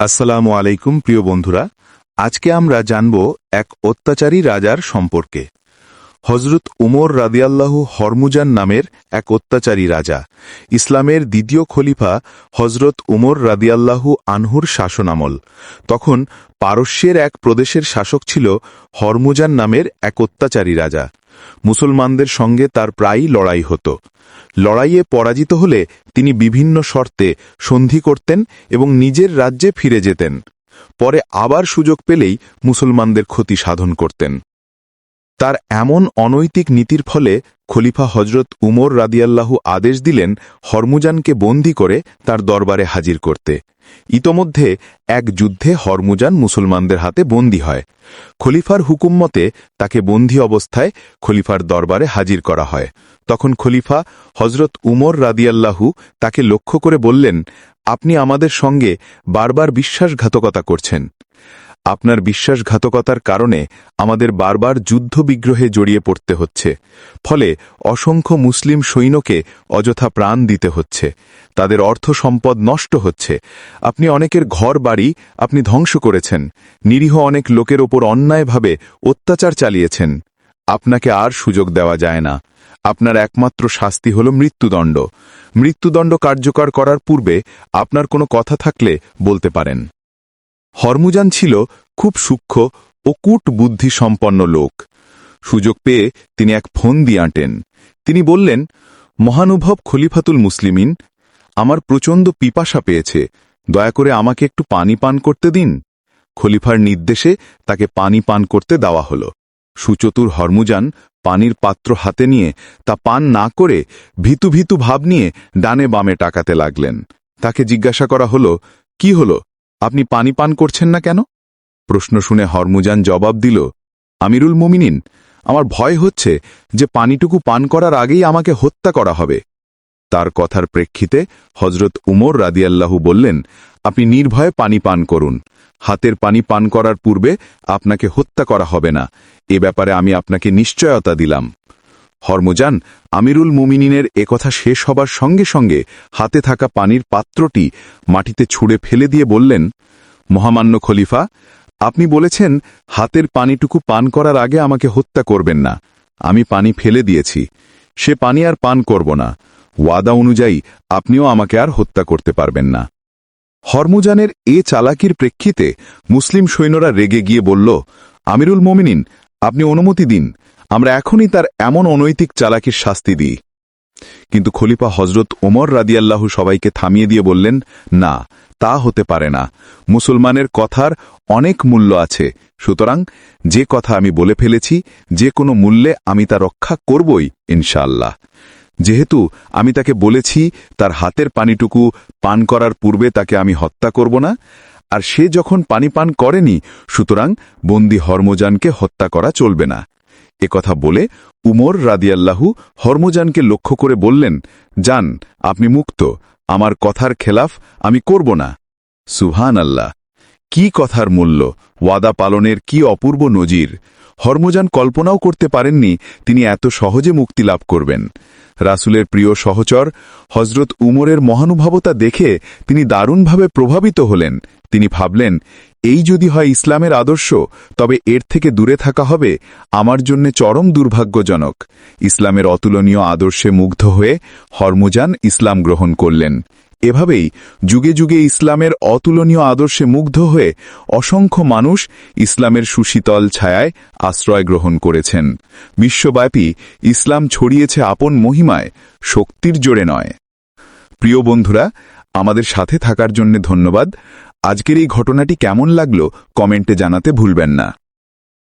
আসসালামু আলাইকুম, প্রিয় বন্ধুরা। আজকে আমরা জানব এক অত্যাচারী রাজার সম্পর্কে। হজরত উমর রাদিয়াল্লাহু হরমুজান নামের এক অত্যাচারী রাজা। ইসলামের দ্বিতীয় খলিফা হজরত উমর রাদিয়াল্লাহু আনহুর শাসনামল। তখন পারস্যের এক প্রদেশের শাসক ছিল হরমুজান নামের এক অত্যাচারী রাজা। মুসলমানদের সঙ্গে তার প্রায়ই লড়াই হতো। লড়াইয়ে পরাজিত হলে তিনি বিভিন্ন শর্তে সন্ধি করতেন এবং নিজের রাজ্যে ফিরে যেতেন। পরে আবার সুযোগ পেলেই মুসলমানদের ক্ষতি সাধন করতেন। তার এমন অনৈতিক নীতির ফলে খলিফা হজরত উমর রাদিয়াল্লাহু আদেশ দিলেন হরমুজানকে বন্দি করে তার দরবারে হাজির করতে। ইতোমধ্যে এক যুদ্ধে হরমুজান মুসলমানদের হাতে বন্দী হয়। খলিফার হুকুম মতে তাকে বন্দী অবস্থায় খলিফার দরবারে হাজির করা হয়। তখন খলিফা হজরত উমর রাদিয়াল্লাহু তাকে লক্ষ্য করে বললেন, আপনি আমাদের সঙ্গে বারবার বিশ্বাসঘাতকতা করছেন। আপনার বিশ্বাসঘাতকতার কারণে আমাদের বারবার যুদ্ধবিগ্রহে জড়িয়ে পড়তে হচ্ছে। ফলে অসংখ্য মুসলিম সৈন্যকে অযথা প্রাণ দিতে হচ্ছে। তাদের অর্থ সম্পদ নষ্ট হচ্ছে। আপনি অনেকের ঘর বাড়ি আপনি ধ্বংস করেছেন। নিরীহ অনেক লোকের ওপর অন্যায়ভাবে অত্যাচার চালিয়েছেন। আপনাকে আর সুযোগ দেওয়া যায় না। আপনার একমাত্র শাস্তি হল মৃত্যুদণ্ড। মৃত্যুদণ্ড কার্যকর করার পূর্বে আপনার কোনো কথা থাকলে বলতে পারেন। হরমুজান ছিল খুব সূক্ষ্ম ও কূট বুদ্ধিসম্পন্ন লোক। সুযোগ পেয়ে তিনি এক ফোন দিয়ে আঁটেন। তিনি বললেন, মহানুভব খলিফাতুল মুসলিমিন, আমার প্রচণ্ড পিপাসা পেয়েছে। দয়া করে আমাকে একটু পানি পান করতে দিন। খলিফার নির্দেশে তাকে পানি পান করতে দেওয়া হল। সুচতুর হরমুজান পানির পাত্র হাতে নিয়ে তা পান না করে ভিতু ভিতু ভাব নিয়ে ডানে বামে টাকাতে লাগলেন। তাকে জিজ্ঞাসা করা হল, কি হল? আপনি পানি পান করছেন না কেন? প্রশ্ন শুনে হরমুজান জবাব দিল, আমিরুল মুমিনিন, আমার ভয় হচ্ছে যে পানিটুকু পান করার আগেই আমাকে হত্যা করা হবে। তার কথার প্রেক্ষিতে হজরত উমর রাদিয়াল্লাহু বললেন, আপনি নির্ভয়ে পানি পান করুন। হাতের পানি পান করার পূর্বে আপনাকে হত্যা করা হবে না। এ ব্যাপারে আমি আপনাকে নিশ্চয়তা দিলাম। হরমুজান, আমিরুল মুমিনিনের একথা শেষ হবার সঙ্গে সঙ্গে হাতে থাকা পানির পাত্রটি মাটিতে ছুঁড়ে ফেলে দিয়ে বললেন, মহামান্য খলিফা, আপনি বলেছেন হাতের পানিটুকু পান করার আগে আমাকে হত্যা করবেন না। আমি পানি ফেলে দিয়েছি। সে পানি আর পান করব না। ওয়াদা অনুযায়ী আপনিও আমাকে আর হত্যা করতে পারবেন না। হরমুজানের এ চালাকির প্রেক্ষিতে মুসলিম সৈন্যরা রেগে গিয়ে বলল, আমিরুল মোমিনিন, আপনি অনুমতি দিন। আমরা এখনই তার এমন অনৈতিক চালাকির শাস্তি দিই। কিন্তু খলিফা হজরত ওমর রাদিয়াল্লাহু সবাইকে থামিয়ে দিয়ে বললেন, না, তা হতে পারে না। মুসলমানের কথার অনেক মূল্য আছে। সুতরাং যে কথা আমি বলে ফেলেছি, যে কোনো মূল্যে আমি তা রক্ষা করবই, ইনশাআল্লাহ। যেহেতু আমি তাকে বলেছি, তার হাতের পানিটুকু পান করার পূর্বে তাকে আমি হত্যা করব না, আর সে যখন পানি পান করেনি, সুতরাং বন্দি হরমোজানকে হত্যা করা চলবে না। কথা বলে উমর রাদিয়াল্লাহু হরমোজানকে লক্ষ্য করে বললেন, যান, আপনি মুক্ত। আমার কথার খেলাফ আমি করব না। সুহান আল্লাহ কি কথার মূল্য? ওয়াদা পালনের কি অপূর্ব নজির? হরমোজান কল্পনাও করতে পারেননি তিনি এত সহজে মুক্তি লাভ করবেন। রাসুলের প্রিয় সহচর হজরত উমরের মহানুভবতা দেখে তিনি দারুণভাবে প্রভাবিত হলেন। তিনি ভাবলেন, এই যদি হয় ইসলামের আদর্শ, তবে এর থেকে দূরে থাকা হবে আমার জন্য চরম দুর্ভাগ্যজনক। ইসলামের অতুলনীয় আদর্শে মুগ্ধ হয়ে হরমুজান ইসলাম গ্রহণ করলেন। এভাবেই যুগে যুগে ইসলামের অতুলনীয় আদর্শে মুগ্ধ হয়ে অসংখ্য মানুষ ইসলামের সুশীতল ছায়ায় আশ্রয় গ্রহণ করেছেন। বিশ্বব্যাপী ইসলাম ছড়িয়েছে আপন মহিমায়, শক্তির জোরে নয়। প্রিয় বন্ধুরা, আমাদের সাথে থাকার জন্য ধন্যবাদ। আজকের এই ঘটনাটি কেমন লাগল কমেন্টে জানাতে ভুলবেন না।